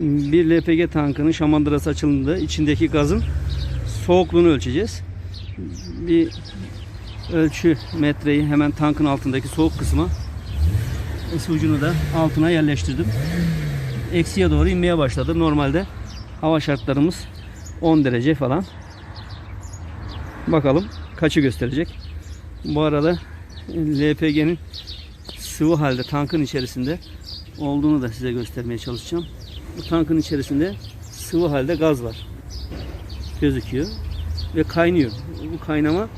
Bir LPG tankının şamandırası açıldığında içindeki gazın soğukluğunu ölçeceğiz. Bir ölçü metreyi hemen tankın altındaki soğuk kısma ısı ucunu da altına yerleştirdim. Eksiye doğru inmeye başladı. Normalde hava şartlarımız 10 derece falan. Bakalım kaçı gösterecek. Bu arada LPG'nin sıvı halde tankın içerisinde olduğunu da size göstermeye çalışacağım. Bu tankın içerisinde sıvı halde gaz var. Gözüküyor ve kaynıyor. Bu kaynama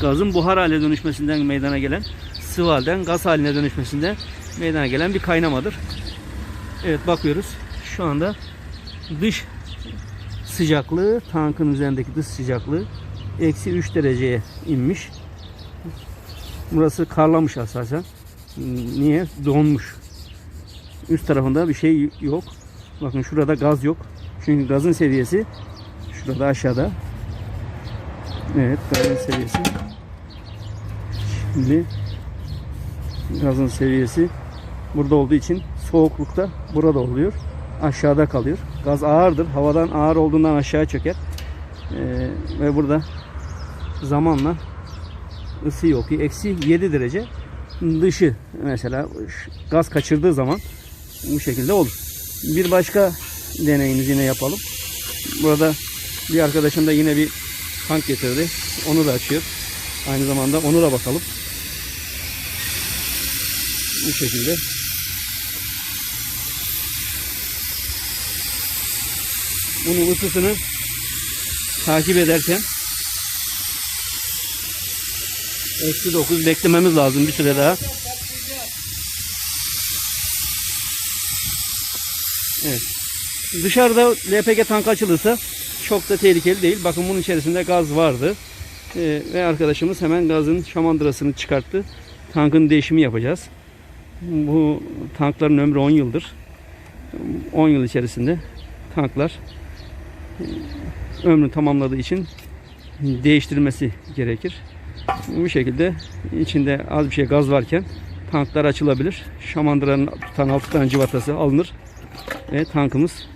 gazın buhar haline dönüşmesinden meydana gelen sıvı halden gaz haline dönüşmesinden meydana gelen bir kaynamadır. Evet bakıyoruz. Şu anda dış sıcaklığı tankın üzerindeki dış sıcaklığı eksi 3 dereceye inmiş. Burası karlamış asasen. Niye? Donmuş. Üst tarafında bir şey yok. Bakın şurada gaz yok. Çünkü gazın seviyesi şurada aşağıda. Evet gazın seviyesi. Şimdi gazın seviyesi burada olduğu için soğuklukta burada oluyor. Aşağıda kalıyor. Gaz ağırdır. Havadan ağır olduğundan aşağı çöker. Ee, ve burada zamanla ısı yok. Eksi 7 derece dışı mesela gaz kaçırdığı zaman bu şekilde olur. Bir başka deneyimizi yine yapalım. Burada bir arkadaşım da yine bir tank getirdi. Onu da açıyor. Aynı zamanda onu da bakalım. Bu şekilde. Bunun ısısını takip ederken eksi 9 beklememiz lazım bir süre daha. Evet. Dışarıda LPG tank açılırsa çok da tehlikeli değil. Bakın bunun içerisinde gaz vardı. Ee, ve arkadaşımız hemen gazın şamandırasını çıkarttı. Tankın değişimi yapacağız. Bu tankların ömrü 10 yıldır. 10 yıl içerisinde tanklar e, ömrünü tamamladığı için değiştirilmesi gerekir. Bu şekilde içinde az bir şey gaz varken tanklar açılabilir. Şamandıranın tutan 6 tane civatası alınır ve tankımız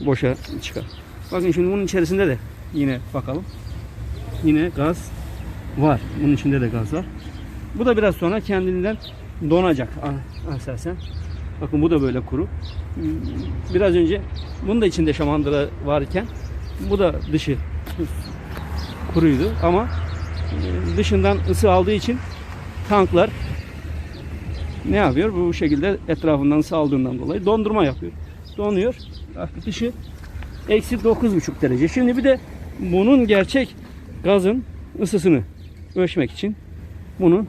boşa çıkar. Bakın şimdi bunun içerisinde de yine bakalım. Yine gaz var. Bunun içinde de gaz var. Bu da biraz sonra kendinden donacak ah, esasen. Bakın bu da böyle kuru. Biraz önce bunun da içinde şamandıra varken bu da dışı kuruydu ama dışından ısı aldığı için tanklar ne yapıyor? Bu şekilde etrafından ısı aldığından dolayı dondurma yapıyor. Donuyor. Artık dışı eksi 9,5 derece. Şimdi bir de bunun gerçek gazın ısısını ölçmek için bunu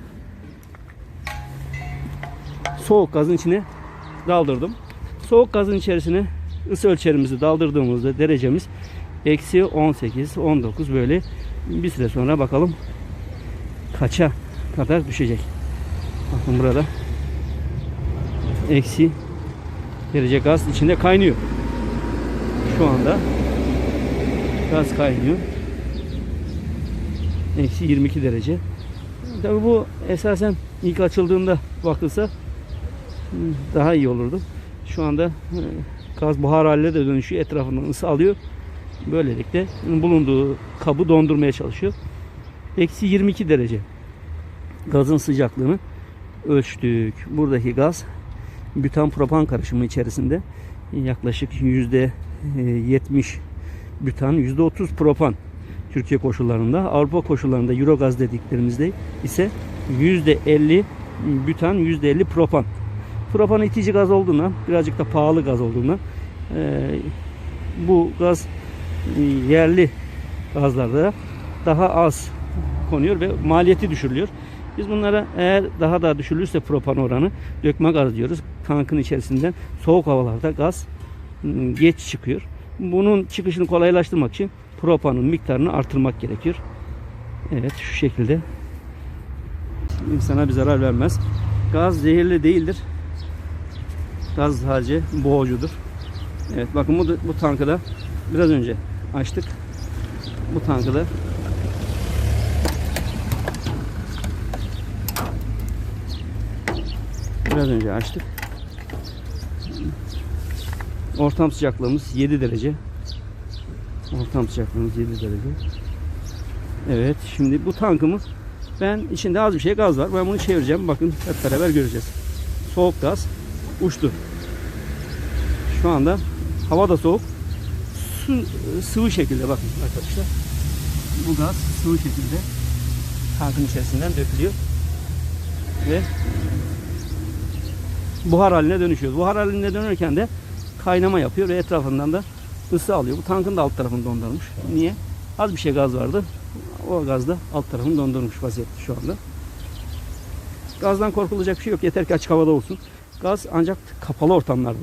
soğuk gazın içine daldırdım. Soğuk gazın içerisine ısı ölçerimizi daldırdığımızda derecemiz eksi 18, 19 böyle bir süre sonra bakalım kaça kadar düşecek. Bakın burada eksi derece gaz içinde kaynıyor. Şu anda gaz kaynıyor. Eksi 22 derece. Tabi bu esasen ilk açıldığında bakılsa daha iyi olurdu. Şu anda e, gaz buhar haline de dönüşüyor. Etrafından ısı alıyor. Böylelikle bulunduğu kabı dondurmaya çalışıyor. Eksi 22 derece gazın sıcaklığını ölçtük. Buradaki gaz bütan propan karışımı içerisinde yaklaşık yüzde 70 bütan, yüzde 30 propan Türkiye koşullarında. Avrupa koşullarında Euro gaz dediklerimizde ise yüzde 50 bütan, yüzde 50 propan. Propan itici gaz olduğundan, birazcık da pahalı gaz olduğundan e, bu gaz e, yerli gazlarda daha az konuyor ve maliyeti düşürülüyor. Biz bunlara eğer daha da düşürülürse propan oranı dökme gaz diyoruz. Tankın içerisinden soğuk havalarda gaz ıı, geç çıkıyor. Bunun çıkışını kolaylaştırmak için propanın miktarını artırmak gerekiyor. Evet şu şekilde insana bir zarar vermez. Gaz zehirli değildir. Gaz sadece boğucudur. Evet bakın bu, bu tankı da biraz önce açtık. Bu tankı da biraz önce açtık. Ortam sıcaklığımız 7 derece. Ortam sıcaklığımız 7 derece. Evet şimdi bu tankımız ben içinde az bir şey gaz var. Ben bunu çevireceğim. Bakın hep beraber göreceğiz. Soğuk gaz uçtu. Şu anda hava da soğuk. Su sıvı şekilde bakın arkadaşlar. Bu gaz sıvı şekilde tankın içerisinden dökülüyor. Ve buhar haline dönüşüyor. Buhar haline dönürken de kaynama yapıyor ve etrafından da ısı alıyor. Bu tankın da alt tarafını dondurmuş. Niye? Az bir şey gaz vardı. O gaz da alt tarafını dondurmuş vaziyette şu anda. Gazdan korkulacak bir şey yok. Yeter ki açık havada olsun. Gaz ancak kapalı ortamlarda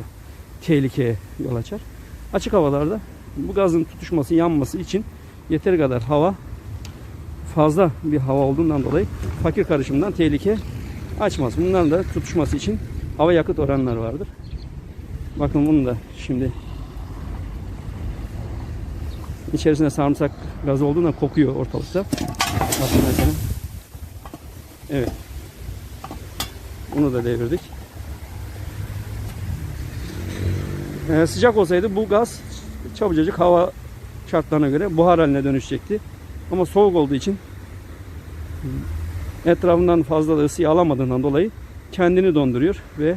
tehlikeye yol açar. Açık havalarda bu gazın tutuşması, yanması için yeteri kadar hava fazla bir hava olduğundan dolayı fakir karışımdan tehlike açmaz. Bunların da tutuşması için hava yakıt oranları vardır. Bakın bunu da şimdi içerisinde sarımsak gazı olduğundan kokuyor ortalıkta. Bakın mesela. Evet. Bunu da devirdik. Ee, sıcak olsaydı bu gaz çabucacık hava şartlarına göre buhar haline dönüşecekti. Ama soğuk olduğu için etrafından fazla da ısıyı alamadığından dolayı kendini donduruyor ve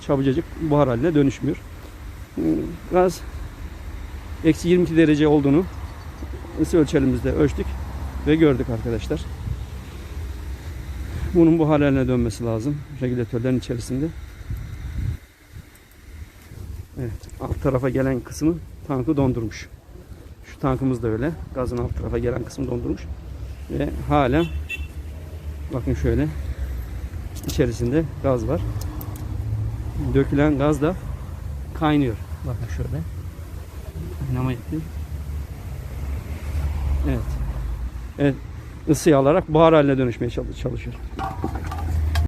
çabucacık buhar haline dönüşmüyor. Gaz eksi 22 derece olduğunu ısı ölçerimizde ölçtük ve gördük arkadaşlar. Bunun buhar haline dönmesi lazım regülatörlerin içerisinde. Evet, alt tarafa gelen kısmı tankı dondurmuş. Şu tankımız da öyle. Gazın alt tarafa gelen kısmı dondurmuş. Ve hala bakın şöyle içerisinde gaz var. Dökülen gaz da kaynıyor. Bakın şöyle. Kaynama yapıyor. Evet. Evet. Isıyı alarak buhar haline dönüşmeye çalış- çalışıyor.